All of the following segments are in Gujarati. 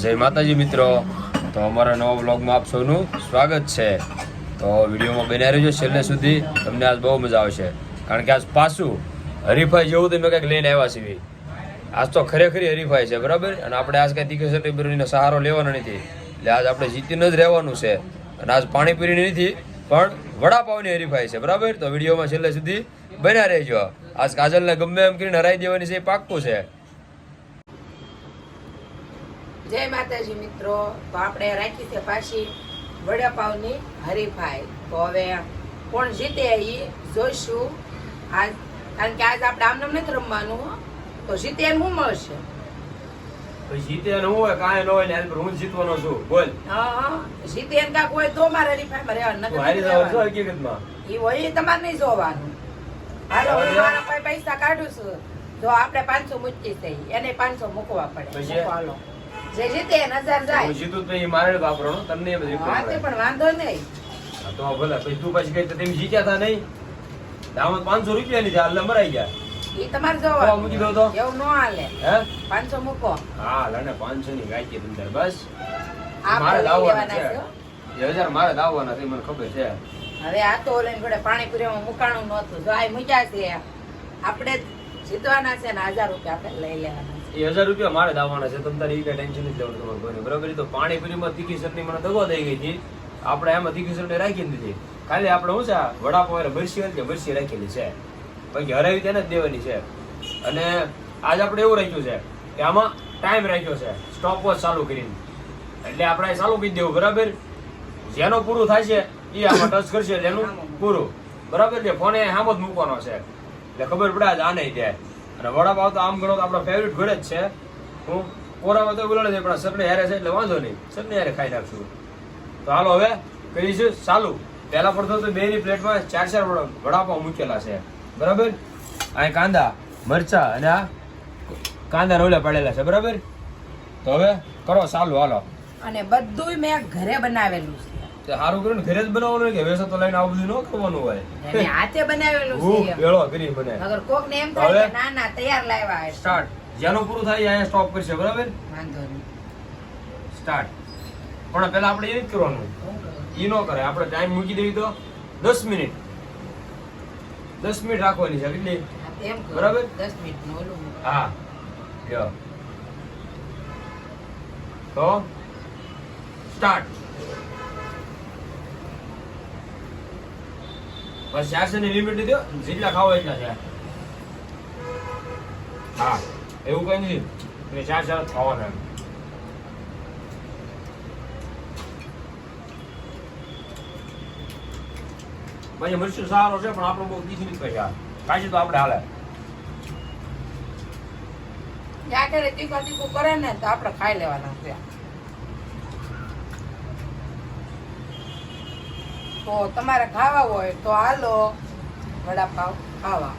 જય માતાજી મિત્રો. તો અમારા નવા બ્લોગમાં આપ સૌનું સ્વાગત છે. તો વિડીયોમાં બન્યા રહ્યો છેલ્લે સુધી. તમને આજ બહુ મજા આવશે. કારણ કે આજ પાછું હરીફાઈ જેવું તમે કંઈક લઈને આવ્યા છીએ. આજ તો ખરેખરી હરીફાઈ છે, બરાબર? અને આપણે આજ કાંઈ તીખી સટીનો સહારો લેવાનો નથી. એટલે આજ આપણે જીતીને જ રહેવાનું છે. અને આજ પાણીપુરીની નથી, પણ વડાપાવની હરીફાઈ છે, બરાબર? તો વિડીયોમાં છેલ્લે સુધી બન્યા રહેજો. આજ કાજલને ગમે એમ કરીને હરાઈ દેવાની છે, એ પાક્કું છે. જય માતાજી મિત્રો. તો આપણે રાખી છે પાછી વડાપાવની હરીફાઈ. તો હવે કોણ જીતે એ જોઈશું. આજ કારણ કે આજ આપણે આમને નથી રમવાનું તો જીતે એને શું મળશે? જીતે હું હોય કાંઈ ન હોય ને એની પર હું જીતવાનો છું. બોલ. હા હા. જીતે એને કાંક હોય તો મારે હરીફાઈમાં રહેવાનું હારી નથી હકીકતમાં. એ હોય એ તમારે નહીં જોવાનું. હાલો હું મારા પૈસા કાઢું છું. જો આપણે પાંચસો મૂકી થઈ એને પાંચસો મૂકવા પડે? હાલો. જે જીતે એને હું જાય. જીતું તો એ મારે વાપરો તમને એમ જ હા તે પણ વાંધો નહીં. તો ભલે પછી તું પછી કઈ તમે જીત્યા હતા નહીં. આમાં પાંચસો રૂપિયા હાલ ગયા. એ તમારે તો મૂકી દો તો. એવું ન હાલે. હે? પાંચસો મૂકો. હા લને પાંચસો ની ગાયકી અંદર બસ. મારે લાવવાના છે. મારે લાવવાના છે મને ખબર છે. હવે આ તો ઓલે જોડે પાણીપુરીમાં મુકાણું નહોતું. જો આ મૂક્યા છે આપણે જીતવાના છે ને હજાર રૂપિયા આપણે લઈ લેવાના. એ હજાર રૂપિયા મારે દાવાના છે તમે તારે એ કઈ ટેન્શન નથી લેવાનું તમારે કોઈને બરાબર તો તો પાણીપુરીમાં તીખી ચટણી મને દગો થઈ ગઈ હતી. આપણે એમાં તીખી ચટણી રાખી દીધી ખાલી આપણે શું છે વડાપાવ બરસી હોય બરસી રાખેલી છે. બાકી હરાવી તેને જ દેવાની છે. અને આજ આપણે એવું રાખ્યું છે કે આમાં ટાઈમ રાખ્યો છે. સ્ટોપ વોચ ચાલુ કરીને. એટલે આપણે એ ચાલુ કરી દેવું, બરાબર? જેનું પૂરું થાય છે, એ આમાં ટચ કરશે એટલે એનું પૂરું. બરાબર છે? ફોને આમ જ મૂકવાનો છે. એટલે ખબર પડે આજ આ નહીં જાય અને વડાપાવ તો આમ ગણો તો આપણો ફેવરિટ ઘરે જ છે. હું કોરામાં તો બોલાડે છે પણ ચટણી હારે છે એટલે વાંધો નહીં. સરને હારે ખાઈ નાખશું. તો હાલો હવે કરીશું ચાલુ. પહેલાં પડતો તો બેની પ્લેટમાં ચાર ચાર વડા- વડાપાવ મૂકેલા છે. બરાબર? અહીં કાંદા, મરચા અને આ કાંદા રોલ્યા પડેલા છે. બરાબર? તો હવે કરો, ચાલુ, હાલો. અને બધુંય મેં ઘરે બનાવેલું છે. તે સારું કર્યું ઘરે જ બનાવવાનું કે વેસા તો લઈને આવું બધું ન કરવાનું હોય? હાથે બનાવેલું છે. ભેળો કરી બને અગર કોક ને એમ થાય કે ના ના તૈયાર લાવ્યા હે સ્ટાર્ટ જેનું પૂરું થાય એ અહીંયા સ્ટોપ કરશે બરાબર? વાંધો નહીં. સ્ટાર્ટ પણ પહેલા આપણે એ જ કરવાનું. ઈ ન કરે. આપણે ટાઈમ મૂકી દેવી તો દસ મિનિટ. દસ મિનિટ રાખવાની છે કેટલી? એમ. બરાબર? દસ મિનિટનું ઓલું હા. તો? સ્ટાર્ટ બસ ચારસો ની લિમિટ દીધો જેટલા ખાવ એટલા છે. હા, એવું કઈ નથી એટલે ચાર ચાર ખાવાના પછી મરચું સારો છે, પણ આપણો બહુ પછી આ. કાચી તો આપણે હાલે. જ્યાં કરે તીખું તીખું કરે ને તો આપણે ખાઈ લેવાના છે. તો તમારે ખાવા હોય તો હાલો વડાપાવ ખાવા.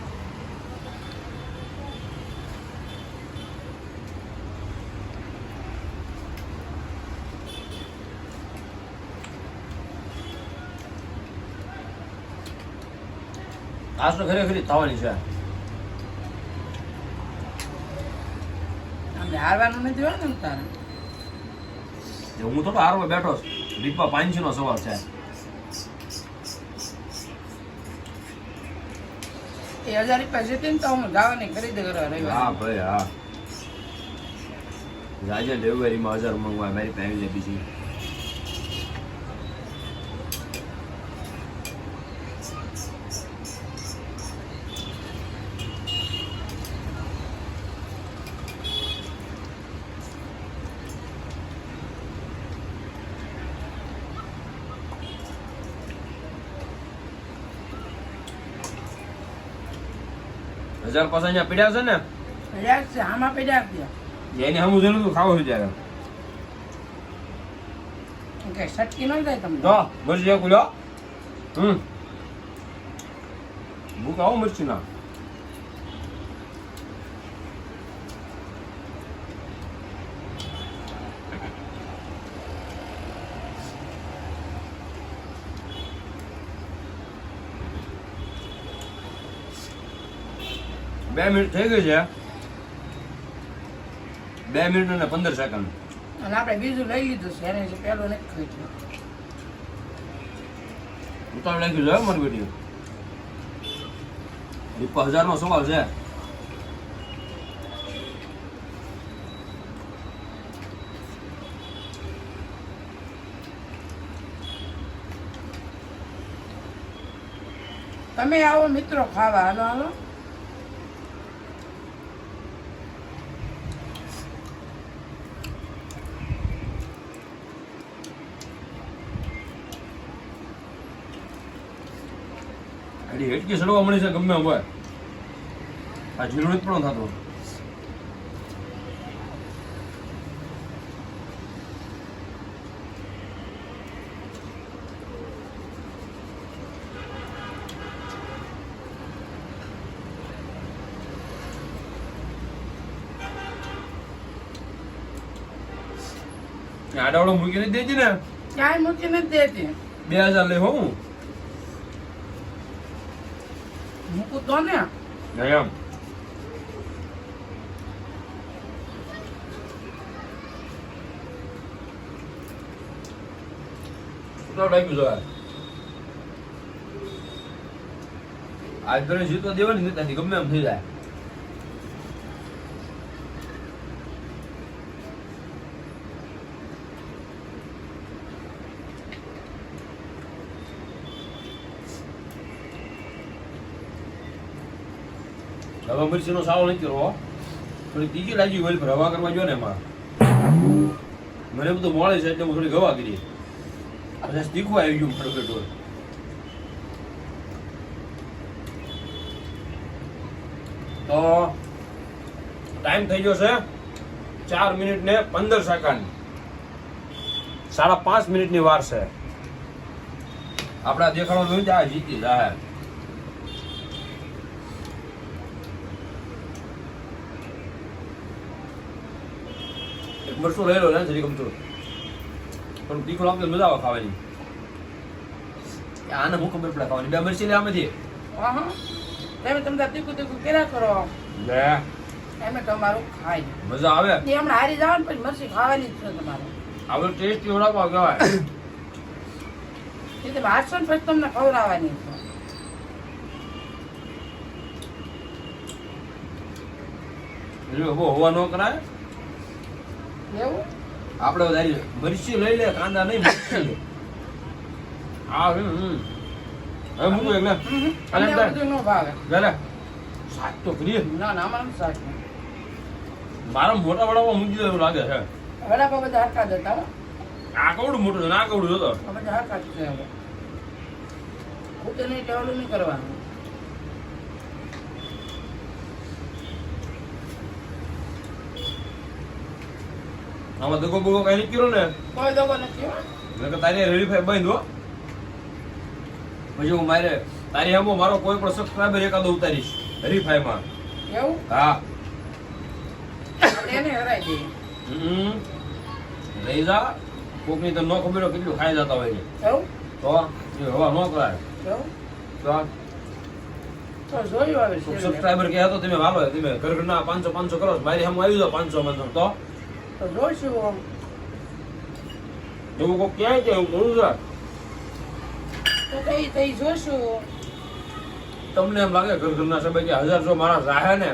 તો ખરેખર થવાની છે. હારવાનું નથી હોય ને તારે હું થોડો હારવા બેઠો છું. દીપા પાંચી નો સવાલ છે એ હજાર રૂપિયા જીતીને તો હું જવાની ખરીદી કરવા હા, ભાઈ, હા. રાજા લેવરીમાં હજાર મંગવા મારી પાસે બીજી. હજાર પાસે અહીંયા પીડ્યા છે ને? પીડ્યા છે આમાં પીડ્યા આપ્યા એને હમું જોયું તું ખાવું ત્યારે? કે સટકી ન જાય તમને? તો મરચી એક લ્યો હમ. ભૂખ આવો મરચી ના બે મિનિટ થઈ ગઈ છે. બે મિનિટ અને પંદર સેકન્ડ અને આપણે બીજું લઈ લીધું છે એને જે પેલું નથી ખાઈ ઉતાર લાગી છે મારી બેટી. દીપા હજાર નો સવાલ છે. તમે આવો મિત્રો ખાવા હાલો હાલો. એની હેટકી સડવા મળી છે ગમે હોય. આ જીરું પણ થતું. આડાવડો મૂકીને દેજે ને. ક્યાંય મૂકી નથી દેતી બે હજાર લે હું મૂકું તો ને એમ ઉતાવળ લાગ્યું છે આજ તો જીતવા દેવાની ત્યાંથી ગમે એમ થઈ જાય હવે મિરચીનો સાવ નથી કરવો થોડી બીજી લાગી હોય પર હવા કરવા જો ને એમાં. મને બધું મળે છે એટલે હું થોડી ગવા કરી પછી તીખું આવી ગયું મારું પેટું તો ટાઈમ થઈ ગયો છે ચાર મિનિટ ને પંદર સેકન્ડ. સાડા પાંચ મિનિટની વાર છે. આપણા દેખાડો જોઈ જાય જીતી જાય. મરચું લઈ લો ને જરી ગમતું. પણ તીખું લાગતું મજા આવે ખાવાની. આને હું ખબર પડે ખાવાની. બે મરચી લે આમેથી. તમે તમને તીખું તીખું કેરા કરો. લે. એમે તમારું ખાય. મજા આવે. એ હમણાં હારી જાવ ને પછી મરચી ખાવાની જ છે તમારે. આવો ટેસ્ટ વડાપાવ કહેવાય. એ તમે હારશો ને પછી તમને ખવડાવવાની છે. એટલે હવા ન કરાય. એવું? આપણે વધારી મરચી લઈ લે કાંદા નહીં મરચી હા હમ હવે મૂકું એટલે અને અંદર. બધું ન ભાવે. લે લે સાચ તો કરીએ. ના ના શાક. નહીં. મારા મોટા વડામાં મૂકી દેવું લાગે છે. વડાપાવ બધા હરકા દેતા આ કવડું મોટું ના કવડું જોતો બધા હરકા છે તો નહીં ટેવલું નહીં કરવાનું. આમાં દગો બગો કઈ નહીં કર્યો ને? કોઈ દગો નથી. એટલે તારી વેરીફાઈ બંધ હો. પછી હું મારે તારી હમો મારો કોઈ પણ સબસ્ક્રાઇબર એકાદો ઉતારીશ વેરીફાઈમાં એવું? હા. એને હરાઈ દે હમ. લઈ જા. કોકની તો ન ખબર કેટલું ખાઈ જતા હોય છે. તો એ હવા નો કરાય. તો. સબસ્ક્રાઇબર તો તમે વાલો તમે ઘર ઘરના પાંચસો પાંચસો કરો મારી હમ આવી જાઓ પાંચસો પાંચસો તો. તો જોઈશું આમ. એવું કોઈ ક્યાંય કરું છે? તો તઈ તઈ જોઈશું. તમને એમ લાગે ઘર ઘરના સમય કે હજાર જો માણસ રાહે ને?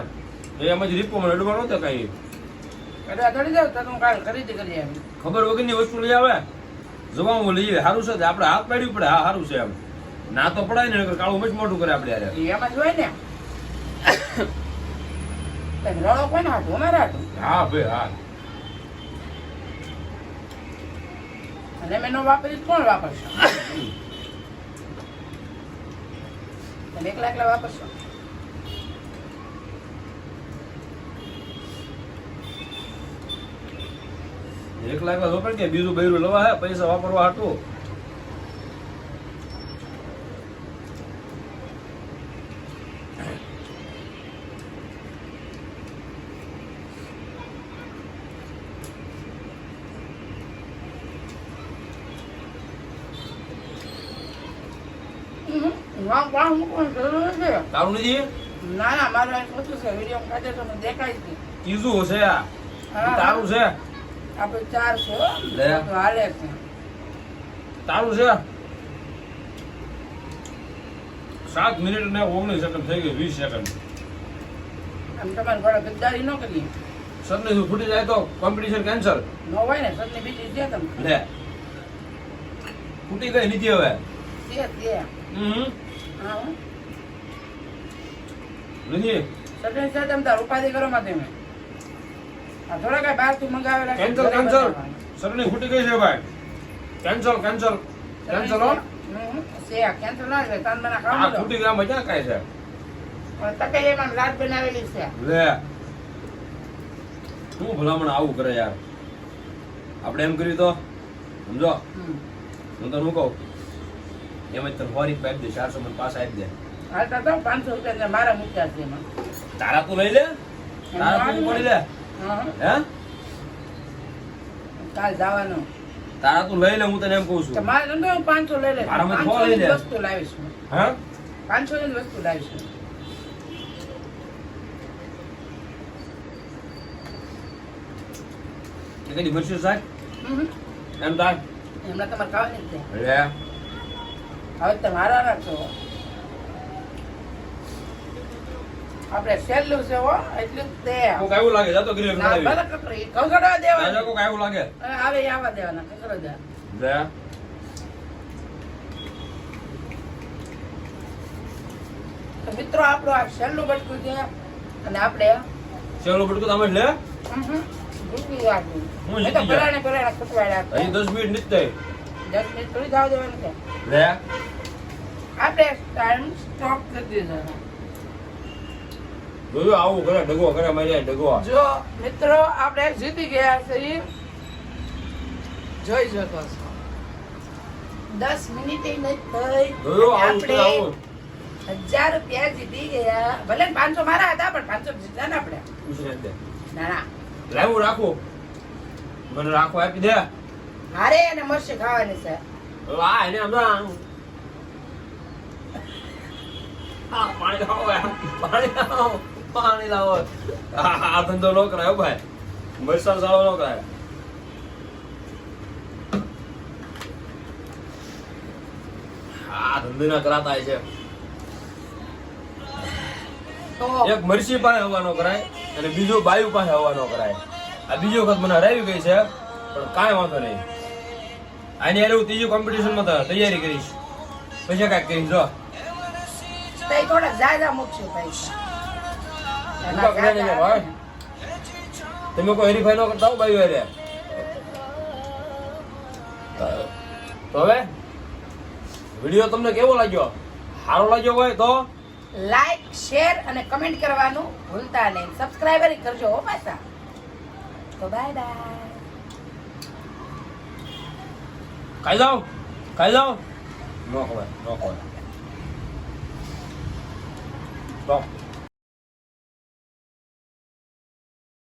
એમ જ રીપો મને અડવાનો નહોતો કઈ. કડવા ચડી જાવ તો હું કાલ ખરીદી કરી એમ ખબર વગરની વસ્તુ લઈ આવે? જવાનું લઈ આવે સારું છે આપણે હાથ પાડ્યું પડે હા સારું છે એમ. ના તો પડાય ને કાળું મચ મોટું કરે આપણે યારે. એ એમાં જ હોય ને. રડો કોને હાટું અમારે હાટું. હા ભાઈ હા. અને મેં નો વાપરી કોણ વાપરશો? તમે એકલા એકલા વાપરશો? એક લાખ વાપર કે બીજું બૈરું લવા હે, પૈસા વાપરવા હાટું હમ. વાહ, વાહ, મૂકવાની જરૂર નથી. તારું નથી ના ના મારું આ ખોટું છે વીડિયો ખાતે તો દેખાય છે ત્રીજું છે આ. તારું છે? આપણે ચાર છે હો. લે. તો હાલે છે. તારું છે? સાત મિનિટ ને ઓગણીસ સેકન્ડ થઈ ગઈ વીસ સેકન્ડ આમ તમારે ઘરે ગદ્દારી ન કરીએ. સરની શું ફૂટી જાય તો કોમ્પિટિશન કેન્સલ ન હોય ને સરની બીજી છે તમે લે. ફૂટી ગઈ નીતિ હવે? છે તે હમ. હા. હો. નથી છે તમે તાર ઉપાધિ કરો માં તમે આ થોડા કઈ બહારથી મંગાવેલા છે, કેન્સલ કેન્સલ સરની ફૂટી ગઈ છે ભાઈ. કેન્સલ કેન્સલ કેન્સલ હો. કેન્સલ ના થાય તાન આ ખાવા દો ફૂટી ગયા મજા કાંઈ છે? તકે એમાં લાટ બનાવેલી છે. લે. શું ભલામણ આવું કરે યાર. આપણે એમ કર્યું તો? સમજો. હું તને શું કહું? એમ તને ફોરી પાઇપ દે ચારસો મને પાસ આપી દે. હાલતા તો પાંચસો રૂપિયા મારા મૂક્યા છે એમાં. તારા તું લઈ લે. તારા તું મળી લે? હે. કાલ જવાનું. તારા તું લઈ લે હું તને એમ કહું છું. મારે ધંધો હું પાંચસો લઈ લે મારા મને પાંચસો લઈ લે. વસ્તુ લાવીશ હું. પાંચસો ની વસ્તુ લાવીશ કેટલી મરશું સાહેબ. એમ તાર? એમના તમારે કાવા નહીં લે. હવે તમે મારા રાખશો આપણે સહેલું છે હો એટલું તે કોક આવ્યું લાગે જાતો ગિરે ના, ભલે કકડી. ઘઉંઘાડવા રાજા દેવાના. કોક આવ્યું લાગે આવે આવા દેવાના કકડો દે. લે તો મિત્રો આપણો આ સહેલું બટકું છે અને આપણે ચલો બટકું તમે લે હમ, ભૂકી રાખવું. હું નહીં તો પરાણે પરાણે. હજી દસ મિનિટ નથી થઈ દસ મિનિટ થોડી જવા દેવાનું છે. લે. આપણે ટાઈમ સ્ટોપ કરી દીધો છે. આવું કરે ડગો કરે મારી ડગો. જો મિત્રો આપણે જીતી ગયા છીએ. જોઈ શકો છો. દસ મિનિટ નથી થઈ. આપણે હજાર રૂપિયા જીતી ગયા. ભલે પાંચસો મારા હતા પણ પાંચસો જીતા ને આપણે. પૂછીને ના ના. લાવ રાખું. મને રાખો આપી દે. હારે અને મરશે ખાવાની છે. વાહ આ એને હમણાં આ પાણી લાવો પાણી લાવો પાણી લાવો. આ આ ધંધો ન કરાય ભાઈ. મરસાણ સાળો ન કરાય. આ ધંધો ના કરાતા છે. એક મરસી પાસે હવા ન કરાય અને બીજો બાયુ પાસે હવા ન કરાય. આ બીજો વખત મને હરાવી ગઈ છે પણ કાંઈ વાંધો નહીં. આની હારે હું ત્રીજી કોમ્પિટિશનમાં તો તૈયારી કરીશ. પછી કાંઈક કરીશ જો. તઈ થોડા જાજા મૂકશું પૈસા. ભાઈ. તમે કોઈ હરીફાઈ ન કરતા હો હારે? તો હવે વીડિયો તમને કેવો લાગ્યો? સારો લાગ્યો હોય તો? લાઈક શેર અને કમેન્ટ કરવાનું ભૂલતા નહીં. સબસ્ક્રાઈબર કરજો હો પાછા. તો બાય બાય ખાઈ જાઓ ખાઈ જાઓ ન ખવાય ન ખવાય તો